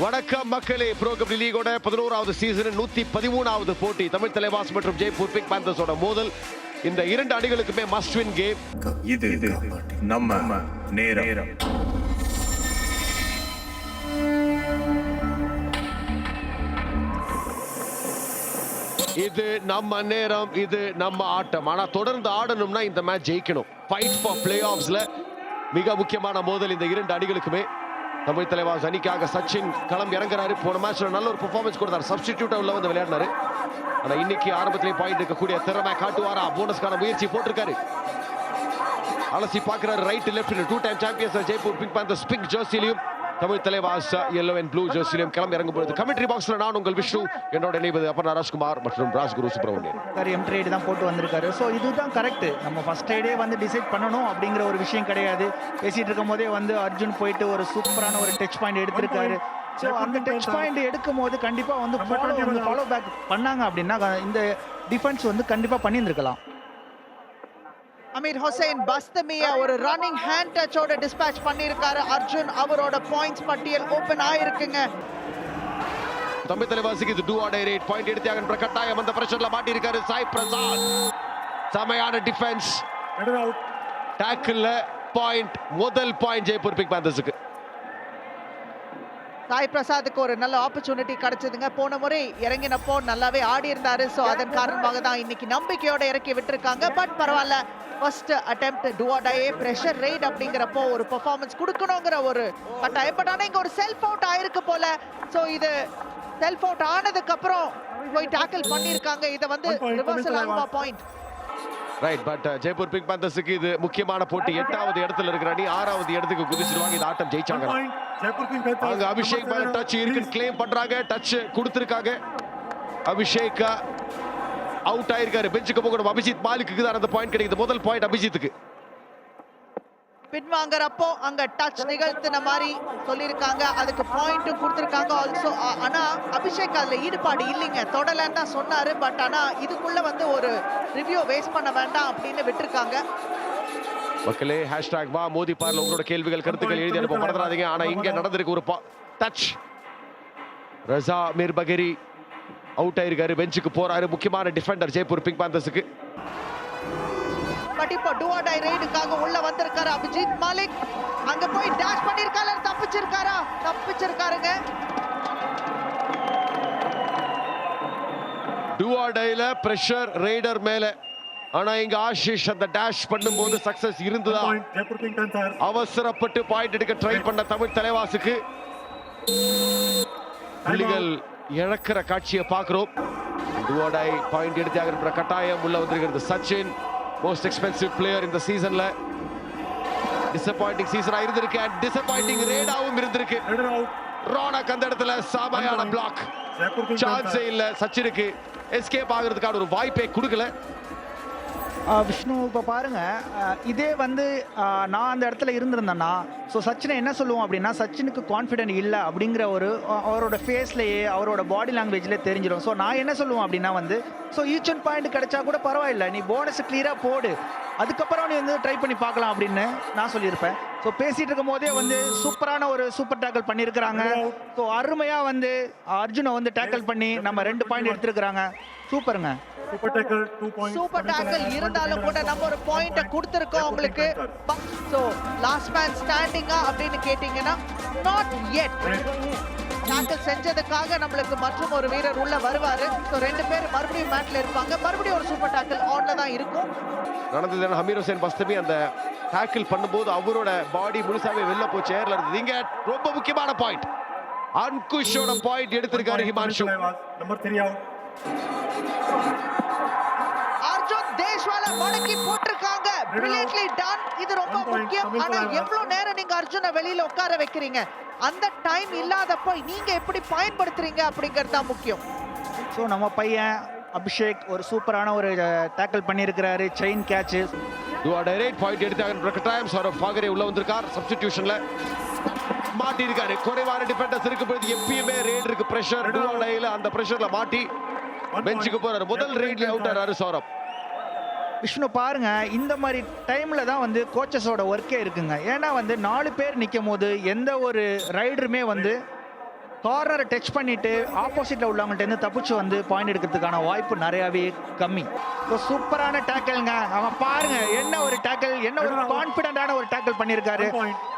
வணக்கம் மக்களே. ப்ரோ கபடி லீகோட பதினோராவது சீசன் நூத்தி பதிமூணாவது போட்டி. தமிழ் தலைவாஸ் மற்றும் ஜெய்ப்பூர் பிக் பேந்தர்ஸோட மோதல். இந்த இரண்டு அணிகளுக்குமே மஸ்ட் வின் கேம் இது நம்ம நேரம். இது நம்ம நேரம் இது நம்ம ஆட்டம். ஆனா தொடர்ந்து ஆடணும்னா இந்த மேட்ச் ஜெயிக்கணும். ஃபைட் ஃபார் பிளே ஆஃப்ஸ்ல மிக முக்கியமான மோதல் இந்த இரண்டு அணிகளுக்குமே. தமிழ் தலைவாஸ் அணிக்காக சச்சின் களம் இறங்குறாரு. போன மேட்ச்ல நல்ல ஒரு பெர்ஃபார்மன்ஸ் கொடுத்தார். சப்ஸ்டிடியூட்டா உள்ள வந்து விளையாடினாரு. ஆனா இன்னைக்கு ஆரம்பத்திலே பாயிண்ட் இருக்கக்கூடிய திறமை காட்டுவாரா? போனஸ்க்கான முயற்சி போட்டிருக்காரு. அலசி பார்க்கிறாரு. Right left two time champions Jaipur pink panther ஸ்பிங்க் ஜோசிலையும் Tamil Thalaivas yellow and blue ஜெர்சிலையும் கிளம்பி இறங்கும் பொழுது கமெண்ட்ரி பாக்ஸ்ல நான் உங்கள் விஷ்ணு என்னோட இணைவது அப்பர் ராஜ்குமார் மற்றும் ராஜ்குரு சுப்பிரமணியன். எம் ட்ரேடு தான் போட்டு வந்திருக்காரு. ஸோ இதுதான் கரெக்ட் நம்ம ஃபர்ஸ்ட் ரைடே வந்து டிசைட் பண்ணணும் அப்படிங்கிற ஒரு விஷயம் கிடையாது. பேசிட்டு இருக்கும் போதே வந்து அர்ஜுன் போயிட்டு ஒரு சூப்பரான ஒரு டச் பாயிண்ட் எடுத்திருக்காரு. ஸோ அந்த டச் பாயிண்ட் எடுக்கும் போது கண்டிப்பாக வந்து ஃபாலோ வந்து ஃபாலோ பேக் பண்ணாங்க அப்படின்னா இந்த டிஃபென்ஸ் வந்து கண்டிப்பாக பண்ணியிருந்திருக்கலாம். அமீர் ஹுசைன் பஸ்தமிய ஒரு ரன்னிங் ஹேண்ட் டச்சோட டிஸ்பேச் பண்ணியிருக்காரு. அர்ஜுன் அவரோட பாயிண்ட்ஸ் பட்டியல் ஓபன் ஆயிருக்குங்க. தமிழ் தலைவாசிக்கு இது டூ ஆடை ரேட் பாயிண்ட் எடுத்தாங்க கட்டாயம் அந்த பிரஷர்ல மாட்டி இருக்காரு சாய் பிரசாத். செமையான டிஃபென்ஸ் டேக்கிள்ல பாயிண்ட் முதல் பாயிண்ட் ஜெய்ப்பூர் பிக் பேந்தர்ஸுக்கு சாய் பிரசாத்துக்கு ஒரு நல்ல ஆப்பர்ச்சுனிட்டி கிடைச்சதுங்க. போன முறை இறங்கினப்போ நல்லாவே ஆடி இருந்தாரு ஸோ அதன் காரணமாக தான் இன்னைக்கு நம்பிக்கையோட இறக்கி விட்டுருக்காங்க. பட் பரவாயில்ல ஃபர்ஸ்ட் அட்டெம்ப்ட் டுவாடையே ப்ரெஷர் ரைட் அப்படிங்கிறப்போ ஒரு பெர்ஃபார்மன்ஸ் கொடுக்கணுங்கிற ஒரு கட்டாயம். பட் ஆனால் இங்கே ஒரு செல்ஃப் அவுட் ஆயிருக்கு போல. ஸோ இது செல்ஃப் அவுட் ஆனதுக்கு அப்புறம் போய் டேக்கிள் பண்ணியிருக்காங்க. இதை வந்து ரிவர்சல் ஆகுமா point right but Jaipur pink பேந்தர்ஸுக்கு இது முக்கியமான போட்டி. எட்டாவது இடத்துல இருக்கிற அணி ஆறாவது இடத்துக்கு குதிச்சிருவாங்க. இந்த ஆட்டம் ஜெயிச்சாங்க. அங்க அபிஷேக் மேல டச் இருக்குன்னு கிளைம் பண்றாங்க. டச் கொடுத்திருக்காங்க. அபிஷேக் அவுட் ஆயிருக்காரு. பெஞ்சுக்கு போகணும். அபிஜித் மாலிக்கு தான் அந்த பாயிண்ட் கிடைக்குது. முதல் பாயிண்ட் அபிஜித்துக்கு. பின்வாங்குறப்போ அங்க டச் நிகழ்த்தின மாதிரி சொல்லியிருக்காங்க. அதுக்கு பாயிண்ட்டும் கொடுத்துருக்காங்க. ஆல்சோ ஆனா அபிஷேக் அதுல ஈடுபாடு இல்லைங்க. தொடலன்னு தான் சொன்னாரு. பட் ஆனா இதுக்குள்ள வந்து ஒரு ரிவ்யூ வேஸ்ட் பண்ண வேண்டாம் அப்படின்னு விட்டுருக்காங்க. மக்களே ஹேஷ்டாக் வா. மோதி பார்ல உங்களோட கேள்விகள் கருத்துக்கள் எழுதி அனுப்ப மறந்துடாதீங்க. ஆனா இங்க நடந்திருக்கு ஒரு touch Reza Mirbagheri. Out ஆயிருக்காரு பெஞ்சுக்கு போறாரு. முக்கியமான டிஃபெண்டர் ஜெய்ப்பூர் பிங்க் பேந்தர்ஸுக்கு பட் இப்போ டூ டை ரைடுக்காக உள்ள வந்திருக்காரு அபிஜித் மாலிக்? அங்க போய் டேஷ் பண்ணிருக்காரு தப்பிச்சிருக்காரா? தப்பிச்சிருக்காருங்க. டுவாடைல பிரஷர் ரைடர் மேல. ஆனா இங்க ஆஷிஷ் அந்த டேஷ் பண்ணும்போது சக்சஸ் இருந்ததா? அவசரப்பட்டு பாயிண்ட் எடுக்க ட்ரை பண்ண தமிழ் தலைவாசுக்கு. புள்ளிகள் இழக்கிற காட்சியை பார்க்கிறோம். டுவாடை பாயிண்ட் எடுத்தாகிற கட்டாயம் உள்ள வந்திருக்கிறது. சச்சின் மோஸ்ட் எக்ஸ்பென்சிவ் பிளேயர் இந்த சீசன்ல டிசப்பாயிண்டிங் சீசனா இருந்திருக்கு அண்ட் டிசப்பாயிண்டிங் ரேடாவும் இருந்திருக்கு. ரோனக் அந்த இடத்துல சாமையான பிளாக் சான்ஸே இல்ல சச்சினுக்கு எஸ்கேப் ஆகிறதுக்கான ஒரு வாய்ப்பை கொடுக்கல. விஷ்ணு இப்போ பாருங்க. இதே வந்து நான் அந்த இடத்துல இருந்திருந்தேன்னா ஸோ சச்சினை என்ன சொல்லுவோம் அப்படின்னா சச்சினுக்கு கான்ஃபிடென்ட் இல்லை அப்படிங்கிற ஒரு அவரோட ஃபேஸ்லேயே அவரோட பாடி லாங்குவேஜ்லேயே தெரிஞ்சிடும் ஸோ நான் என்ன சொல்லுவேன் அப்படின்னா வந்து ஸோ ஈச் ஒன் பாயிண்ட் கிடைச்சா கூட பரவாயில்ல நீ போனஸ் கிளியராக போடு. அதுக்கப்புறம் நீ வந்து ட்ரை பண்ணி பார்க்கலாம் அப்படின்னு நான் சொல்லியிருப்பேன். ஸோ பேசிகிட்டு இருக்கும் போதே வந்து சூப்பரான ஒரு சூப்பர் டேக்கிள் பண்ணியிருக்கிறாங்க. ஸோ அருமையாக வந்து அர்ஜுனை வந்து டேக்கிள் பண்ணி நம்ம ரெண்டு பாயிண்ட் எடுத்திருக்கிறாங்க. சூப்பருங்க சூப்பர் டேக்கிள் இருந்தாலும் கூட நம்ம ஒரு பாயிண்ட கொடுத்திருக்கோம் உங்களுக்கு. சோ லாஸ்ட் மேன் ஸ்டாண்டிங்கா அப்படின்னு கேட்டீங்கன்னா நாட் yet. டேக்கிள் செஞ்சதுக்காக நம்மளுக்கு மற்றும் ஒரு வீரர் உள்ள வருவாரு. சோ ரெண்டு பேர் மறுபடியும் மேட்ல இருப்பாங்க. மறுபடியும் ஒரு சூப்பர் டேக்கிள் ஆன்ல தான் இருக்கும். நடந்தது ஹமீர் ஹுசேன் பஸ்தமி அந்த டேக்கிள் பண்ணும்போது அவரோட பாடி முழுசாவே வெளில போச்சு ஏர்ல இருந்தது. இங்க ரொம்ப முக்கியமான பாயிண்ட் அன்குஷோட பாயிண்ட் எடுத்திருக்காரு ஹிமான்ஷு அர்ஜுன் தேஷ்வால மடக்கி போட்டிருக்காங்க. பிரில்லியன்ட்லி டன் இது ரொம்ப முக்கியம். ஆனா எவ்வளவு நேரம் நீங்க அர்ஜுனை வெளியில உட்கார வைக்கிறீங்க? அந்த டைம் இல்லாதப்போ நீங்க எப்படி பயன்படுத்துறீங்க அப்படிங்கிறது தான் முக்கியம். ஸோ நம்ம பையன் அபிஷேக் ஒரு சூப்பரான ஒரு டேக்கிள் பண்ணியிருக்கிறாரு. செயின் கேட்சு டைரக்ட் பாயிண்ட் எடுத்தாங்க கட்டாயம் சௌரவ் ஃபாகரே உள்ள வந்திருக்கார். சப்ஸ்டிடியூஷன்ல மாட்டி இருக்காரு குறைவான டிஃபெண்டர்ஸ் இருக்கு பொழுது எப்பயுமே ரேட் இருக்கு. பிரஷர் அந்த பிரஷர்ல மாட்டி பெஞ்சுக்கு போறாரு. முதல் ரேட்ல அவுட் ஆறாரு சௌரவ் விஷ்ணு பாருங்க இந்த மாதிரி டைம்ல தான் வந்து கோச்சஸோட ஒர்க்கே இருக்குங்க. ஏன்னா வந்து நாலு பேர் நிற்கும் போது எந்த ஒரு ரைடருமே வந்து கார்னரை டச் பண்ணிட்டு ஆப்போசிட்ல உள்ளவங்கள்ட்ட இருந்து தப்பிச்சு வந்து பாயிண்ட் எடுக்கிறதுக்கான வாய்ப்பு நிறையவே கம்மி. ஸோ சூப்பரான டேக்கிள்ங்க அவன் பாருங்க என்ன ஒரு டேக்கிள் என்ன ஒரு கான்ஃபிடென்டான ஒரு டேக்கிள் பண்ணியிருக்காரு.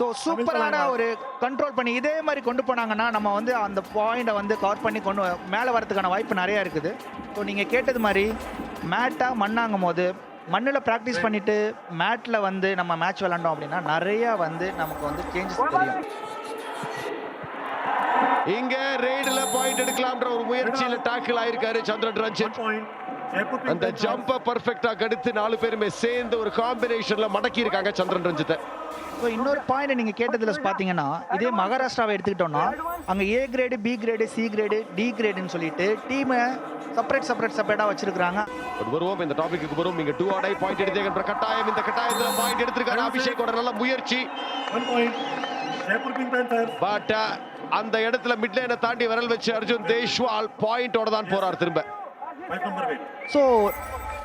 ஸோ சூப்பரான ஒரு கண்ட்ரோல் பண்ணி இதே மாதிரி கொண்டு போனாங்கன்னா நம்ம வந்து அந்த பாயிண்டை வந்து கவர் பண்ணி கொண்டு மேலே வரதுக்கான வாய்ப்பு நிறையா இருக்குது. ஸோ நீங்கள் கேட்டது மாதிரி மேட்டாக மண்ணாங்கும் போது மண்ணில் ப்ராக்டிஸ் பண்ணிட்டு மேட்டில் வந்து நம்ம மேட்ச் விளாண்டோம் அப்படின்னா நிறையா வந்து நமக்கு வந்து சேஞ்சஸ் தெரியும். இங்க ரெய்டுல பாயிண்ட் எடுக்கலாம்ன்ற ஒரு முயற்சியில டாக்கிள் ஆயிருக்காரு சந்திரன் ரஞ்சித். அந்த ஜம்ப பர்ஃபெக்டா கடுத்து நாலு பேருமே சேர்ந்து ஒரு காம்பினேஷன்ல மடக்கி இருக்காங்க சந்திரன் ரஞ்சித்தை. ஸோ இன்னொரு பாயிண்ட் நீங்கள் கேட்டதில் பார்த்தீங்கன்னா இதே மகாராஷ்டிராவை எடுத்துக்கிட்டோம்னா அங்கே A grade B grade C grade D கிரேடுன்னு சொல்லிட்டு டீமை செப்பரேட் செப்பரேட் செப்பரேட்டாக வச்சிருக்காங்க வருவோம் இந்த டாபிக்கு வருவோம். நீங்க டூ ஆடை பாயிண்ட் எடுத்தீங்கன்ற கட்டாயம். இந்த கட்டாயத்துல பாயிண்ட் எடுத்திருக்காரு அபிஷேக்கோட நல்ல முயற்சி. பட் அந்த இடத்துல மிட்லேனை தாண்டி விரல் வச்சு அர்ஜுன் தேஷ்வால் பாயிண்டோட தான் போறார் திரும்ப. ஸோ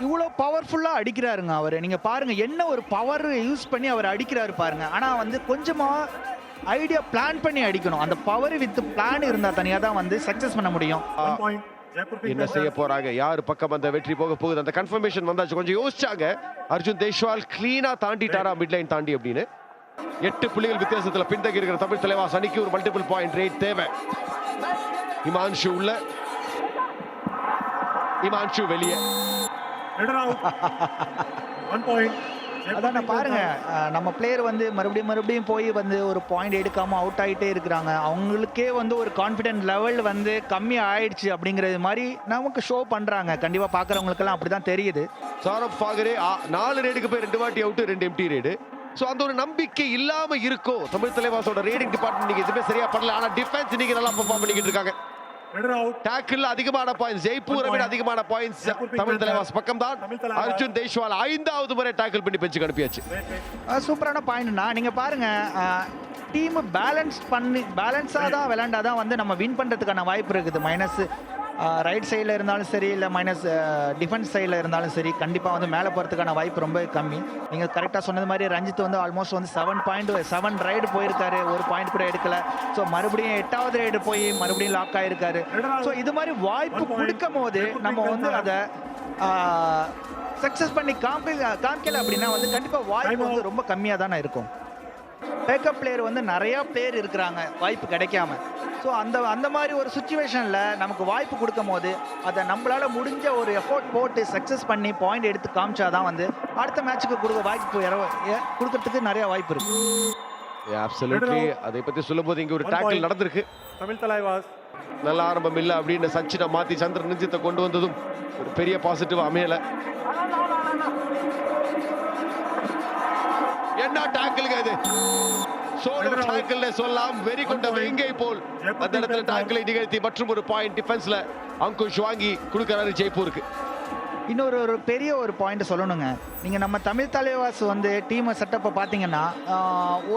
இவ்வளோ பவர்ஃபுல்லாக அடிக்கிறாருங்க அவர். நீங்கள் பாருங்க என்ன ஒரு பவர் யூஸ் பண்ணி அவர் அடிக்கிறாரு பாருங்க. ஆனால் வந்து கொஞ்சமாக ஐடியா பிளான் பண்ணி அடிக்கணும். அந்த பவர் வித் பிளான் இருந்தால் தனியாக தான் வந்து சக்ஸஸ் பண்ண முடியும். என்ன செய்ய போறாங்க? யார் பக்கம் அந்த வெற்றி போக போகுது? அந்த கன்ஃபர்மேஷன் வந்தாச்சு. கொஞ்சம் யோசிச்சாங்க. அர்ஜுன் தேஷ்வால் கிளீனா தாண்டிட்டாரா மிட்லைன் தாண்டி அப்படின்னு. எட்டு புள்ளிகள் வித்தியாசத்துல பின்தங்கி இருக்கிற தமிழ் தலைவாஸ் அணிக்கு ஒரு மல்டிபிள் பாயிண்ட் ரேட் தேவை. இமான்ஷு உள்ள. இமான்ஷு வெளியே. அதான் நான் பாருங்க. நம்ம பிளேயர் வந்து மறுபடியும் மறுபடியும் போய் வந்து ஒரு பாயிண்ட் எடுக்காம அவுட் ஆகிட்டே இருக்கிறாங்க. அவங்களுக்கே வந்து ஒரு கான்ஃபிடென்ட் லெவல் வந்து கம்மி ஆயிடுச்சு அப்படிங்கிறது மாதிரி நமக்கு ஷோ பண்றாங்க. கண்டிப்பா பாக்குறவங்களுக்கெல்லாம் அப்படிதான் தெரியுது. சாரப் ஃபாகரே நாலு ரேடுக்கு போய் ரெண்டு வாட்டி அவுட் ரெண்டு எம்டி ரேடு சோ அந்த ஒரு நம்பிக்கை இல்லாம இருக்கோ. தமிழ் தலைவாசோட ரேடிங் டிபார்ட்மெண்ட் நீங்க எதுவுமே சரியா பண்ணல. ஆனா டிஃபென்ஸ் இன்னைக்கு நல்லா பெர்ஃபார்ம் பண்ணிக்கிட்டு இருக்காங்க. டேக்கிள் அதிகமான பாயிண்ட்ஸ் ஜெய்ப்பூரை விட அதிகமான பாயிண்ட்ஸ் தமிழ் தலைவாஸ் பக்கம் தான் அர்ஜுன் தேஷ்வால் ஐந்தாவது முறை டேக்கிள் பண்ணி பெஞ்சுக்கு அனுப்பியாச்சு. சூப்பரான பாயிண்ட்னா நீங்க பாருங்க டீம் பேலன்ஸ் பண்ணி பேலன்ஸாக தான் விளையாண்டாதான் வந்து நம்ம வின் பண்றதுக்கான வாய்ப்பு இருக்குது. மைனஸ் ரைட் சைடில் இருந்தாலும் சரி இல்லை மைனஸ் டிஃபென்ஸ் சைடில் இருந்தாலும் சரி கண்டிப்பாக வந்து மேலே போகிறதுக்கான வாய்ப்பு ரொம்ப கம்மி. நீங்கள் கரெக்டாக சொன்னது மாதிரி ரஞ்சித் வந்து ஆல்மோஸ்ட் வந்து செவன் பாயிண்ட் செவன் ரைடு போயிருக்காரு. ஒரு பாயிண்ட் கூட எடுக்கல. ஸோ மறுபடியும் எட்டாவது ரைடு போய் மறுபடியும் லாக் ஆயிருக்காரு. ஸோ இது மாதிரி வாய்ப்பு கொடுக்கும் போது நம்ம வந்து அதை சக்ஸஸ் பண்ணி காமி காமிக்கல அப்படின்னா வந்து கண்டிப்பாக வாய்ப்பு வந்து ரொம்ப கம்மியாக தானே இருக்கும். பேக்கப் பிளேயர் வந்து நிறைய பேர் இருக்கிறாங்க. வாய்ப்பு கிடைக்காம. ஸோ அந்த அந்த மாதிரி ஒரு சுச்சுவேஷனில் நமக்கு வாய்ப்பு கொடுக்கும் போது அதை நம்மளால முடிஞ்ச ஒரு எஃபோர்ட் போட்டு சக்ஸஸ் பண்ணி பாயிண்ட் எடுத்து காமிச்சாதான் வந்து அடுத்த மேட்ச்சுக்கு கொடுக்க வாய்ப்பு கொடுக்கறதுக்கு நிறைய வாய்ப்பு இருக்கு. அப்சல்யூட்லி அதை பத்தி சொல்லும்போது இங்க ஒரு டேக்கிள் நடந்திருக்கு. தமிழ் தலைவாஸ். நல்ல ஆரம்பம் இல்லை அப்படின்னு சச்சினை மாத்தி சந்திரன் நெஞ்சித்தை கொண்டு வந்ததும் ஒரு பெரிய பாசிட்டிவ் அமையல. என்ன டேக்கிள்ங்க இது? சோலோ டேக்கிள்ல சொல்லலாம். வெறி கொண்ட வெங்கை போல் அந்த இடத்துல டேக்கிளை நிகழ்த்தி மற்றும் ஒரு பாயிண்ட் டிஃபென்ஸ்ல அங்குஷ் வாங்கி கொடுக்கறாரு ஜெய்ப்பூருக்கு. இன்னொரு ஒரு பெரிய ஒரு பாயிண்ட் சொல்லணுங்க. நீங்கள் நம்ம தமிழ் தலைவாஸ் வந்து டீமை செட்டப்பை பார்த்தீங்கன்னா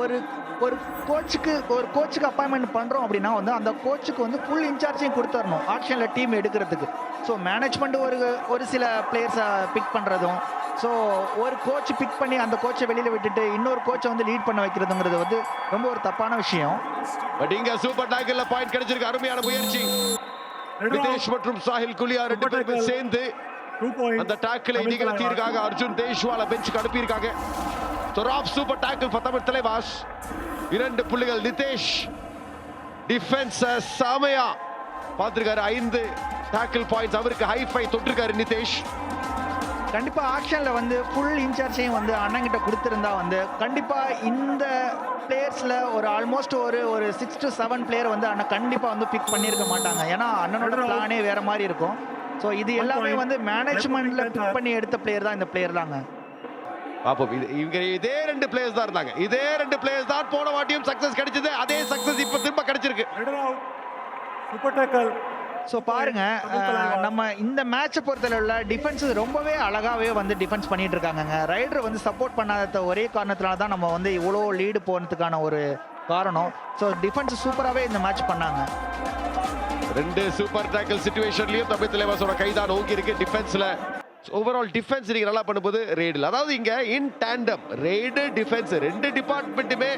ஒரு ஒரு கோச்சுக்கு ஒரு கோச்சுக்கு அப்பாயின்மெண்ட் பண்ணுறோம் அப்படின்னா வந்து அந்த கோச்சுக்கு வந்து ஃபுல் இன்சார்ஜையும் கொடுத்துடணும் ஆக்ஷனில் டீம் எடுக்கிறதுக்கு. ஸோ மேனேஜ்மெண்ட் ஒரு ஒரு சில பிளேயர்ஸை பிக் பண்ணுறதும் ஸோ ஒரு கோச் பிக் பண்ணி அந்த கோச்சை வெளியில் விட்டுட்டு இன்னொரு கோச்சை வந்து லீட் பண்ண வைக்கிறதுங்கிறது வந்து ரொம்ப ஒரு தப்பான விஷயம். பட் இங்க சூப்பர் டேக்கிள்ல பாயிண்ட் கிடைச்சிருக்கு. அருமையான முயற்சி. நிதேஷ் மற்றும் சாஹில் குலியா ரெண்டு பேருமே சேர்ந்து அந்த டாக்கிளை நிகழ்த்தி இருக்காங்க. அர்ஜுன் தேஷ்வால பெஞ்சுக்கு அனுப்பியிருக்காங்க. தொராப் சூப்பர் டாக்கிள் தமிழ் தலைவாஸ். இரண்டு புள்ளிகள். நிதேஷ் டிஃபென்ஸ் சாமையா பார்த்திருக்காரு. ஐந்து டாக்கிள் பாயிண்ட்ஸ் அவருக்கு ஹை ஃபை தொட்டிருக்காரு நிதேஷ். கண்டிப்பாக ஆக்ஷனில் வந்து ஃபுல் இன்சார்ஜையும் வந்து அண்ணங்கிட்ட கொடுத்துருந்தா வந்து கண்டிப்பாக இந்த பிளேயர்ஸில் ஒரு ஆல்மோஸ்ட் ஒரு ஒரு சிக்ஸ் டு செவன் பிளேயர் வந்து அண்ணன் கண்டிப்பாக வந்து பிக் பண்ணியிருக்க மாட்டாங்க. ஏன்னா அண்ணனோட பிளானே வேற மாதிரி இருக்கும். ஸோ இது எல்லாமே வந்து மேனேஜ்மெண்ட்டில் பிக் பண்ணி எடுத்த பிளேயர் தான் இந்த பிளேயர் தாங்க. பாப்போம். இது இவங்க இதே ரெண்டு பிளேயர்ஸ் தான் இருந்தாங்க. இதே ரெண்டு பிளேயர்ஸ் தான் போன வாட்டியும் சக்சஸ் கிடைச்சது. அதே சக்சஸ் இப்ப திரும்ப கிடைச்சிருக்கு. சூப்பர் டேக்கல் ஸோ பாருங்க அஹ், நம்ம இந்த மேட்சை பொறுத்தளவுல டிஃபென்ஸ் ரொம்பவே அழகாவே வந்து டிஃபென்ஸ் பண்ணிட்டு இருக்காங்கங்க. ரைடர் வந்து சப்போர்ட் பண்ணாத ஒரே காரணத்தினால தான் நம்ம வந்து இவ்வளோ லீடு போனதுக்கான ஒரு காரணம். ஸோ டிஃபென்ஸ் சூப்பராகவே இந்த மேட்ச் பண்ணாங்க. ரெண்டு சூப்பர் டேக்கிள் சிச்சுவேஷன்லயும் தமிழ் தலைவாசோட கைதான் ஓங்கி இருக்கு டிஃபென்ஸ்ல ஓவரால் டிஃபென்ஸ் நீங்கள் நல்லா பண்ணும்போது ரெய்டில் அதாவது இங்கே இன் டேண்டம் ரெய்டு டிஃபென்ஸ் ரெண்டு டிபார்ட்மெண்ட்டுமே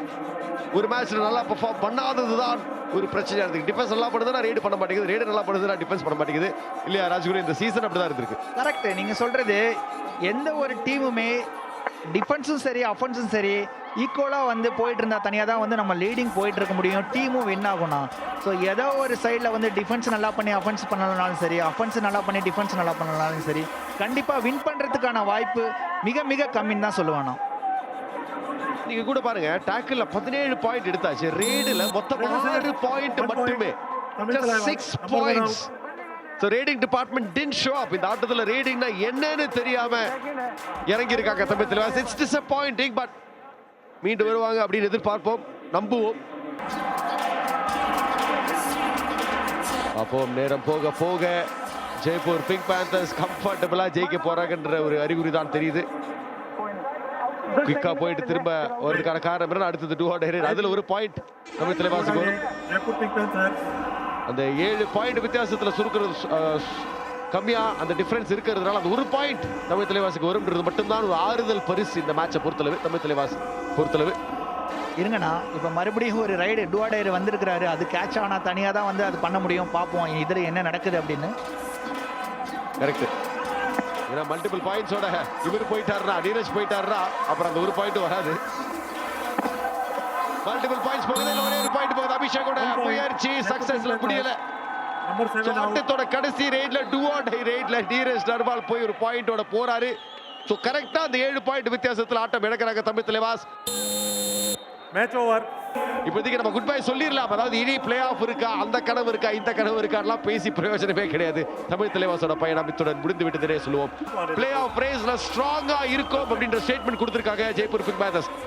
ஒரு மேட்ச்சில் நல்லா பெர்ஃபார்ம் பண்ணாதது தான் ஒரு பிரச்சனையாக இருக்கு. டிஃபென்ஸ் நல்லா பண்ணுதுன்னா ரெய்டு பண்ண மாட்டேங்குது. ரெய்டு நல்லா பண்ணுதுன்னா டிஃபென்ஸ் பண்ண மாட்டேங்குது. இல்லையா ராஜ்குரு இந்த சீசன் அப்படிதான் இருந்திருக்கு. கரெக்ட் நீங்கள் சொல்கிறது எந்த ஒரு டீமுமே டிஃபென்ஸும் சரி அஃபென்ஸும் சரி ஈக்குவலாக வந்து போயிட்டு இருந்தா தனியாக தான் வந்து நம்ம லீடிங் போயிட்டு இருக்க முடியும். டீமும் வின் ஆகும்னா. ஸோ ஏதோ ஒரு சைடில் வந்து டிஃபென்ஸ் நல்லா பண்ணி அஃபென்ஸ் பண்ணலனாலும் சரி அஃபென்ஸ் நல்லா பண்ணி டிஃபென்ஸ் நல்லா பண்ணலனாலும் சரி கண்டிப்பாக வின் பண்ணுறதுக்கான வாய்ப்பு மிக மிக கம்மின்னு தான் சொல்லுவேன். நான் நீங்க கூட பாருங்க டேக்கிள்ல பதினேழு பாயிண்ட் எடுத்தாச்சு. ரெய்டுல மொத்தம் ஆறு பாயிண்ட் மட்டுமே. Six points so raiding department didn't show up இந்த ஆட்டத்தில் ரேடிங்னா என்னன்னு தெரியாம இறங்கி இருக்காங்க Tamil Thalaivas it's disappointing but மீண்டு வருவாங்க அப்படின்னு எதிர்பார்ப்போம். நம்புவோம். அப்போம் நேரம் போக போக ஜெய்ப்பூர் பிங்க் பேந்தர்ஸ் கம்ஃபர்டபுளாக ஜெயிக்க போறாங்கன்ற ஒரு அறிகுறி தான் தெரியுது. குயிக்கா போயிட்டு திரும்ப வரதுக்கான காரணம் அடுத்தது டூ ஹண்ட்ரட் அதில் ஒரு பாயிண்ட் தமிழ் தலைவாசுக்கு வரும். ஜெய்ப்பூர் பிங்க் அந்த ஏழு பாயிண்ட் வித்தியாசத்துல சுருக்கிறது அஹ், கம்மியா அந்த டிஃபரன்ஸ் இருக்கிறதுனால அந்த ஒரு பாயிண்ட் தமிழ் தலைவாசுக்கு வரும்ன்றது மட்டும்தான் ஒரு ஆறுதல் பரிசு இந்த மேட்சை பொறுத்தளவு தமிழ் தலைவாஸ் பொறுத்தளவு. இருங்கண்ணா இப்போ மறுபடியும் ஒரு ரைடு டுவாடையர் வந்திருக்கிறாரு. அது கேட்ச் ஆனால் தனியாக தான் வந்து அது பண்ண முடியும். பார்ப்போம் இதில் என்ன நடக்குது அப்படின்னு. கரெக்ட் ஏன்னா மல்டிபிள் பாயிண்ட்ஸோட இவர் போயிட்டாருனா நீரஜ் போயிட்டாருனா அப்புறம் அந்த ஒரு பாயிண்ட் வராது. மல்டிபிள் பாயிண்ட்ஸ் போகுது அபிஷேகோட முயற்சி சக்சஸ்ல முடியல. ஆட்டத்தோட கடைசி ரேட்ல டூ ஆர் டை ரேட்ல நீரஜ் நர்வால் போய் ஒரு பாயிண்டோட போறாரு. ஸோ கரெக்டா அந்த ஏழு பாயிண்ட் வித்தியாசத்துல ஆட்டம் இழக்கிறாங்க தமிழ் தலைவாஸ். மேட்ச் ஓவர் இப்போதைக்கு நம்ம குட் பை சொல்லிடலாம். அதாவது இனி பிளே ஆஃப் இருக்கா அந்த கனவு இருக்கா இந்த கனவு இருக்காலாம் பேசி பிரயோஜனமே கிடையாது. தமிழ் தலைவாசோட பயணம் இத்துடன் முடிந்து விட்டதுனே சொல்லுவோம் பிளே ஆஃப் ரேஸ்ல ஸ்ட்ராங்கா இருக்கும் அப்படின்ற ஸ்டேட்மெண்ட் கொடுத்திருக்காங்க ஜெய்ப்பூர் பிக் பேதர்ஸ்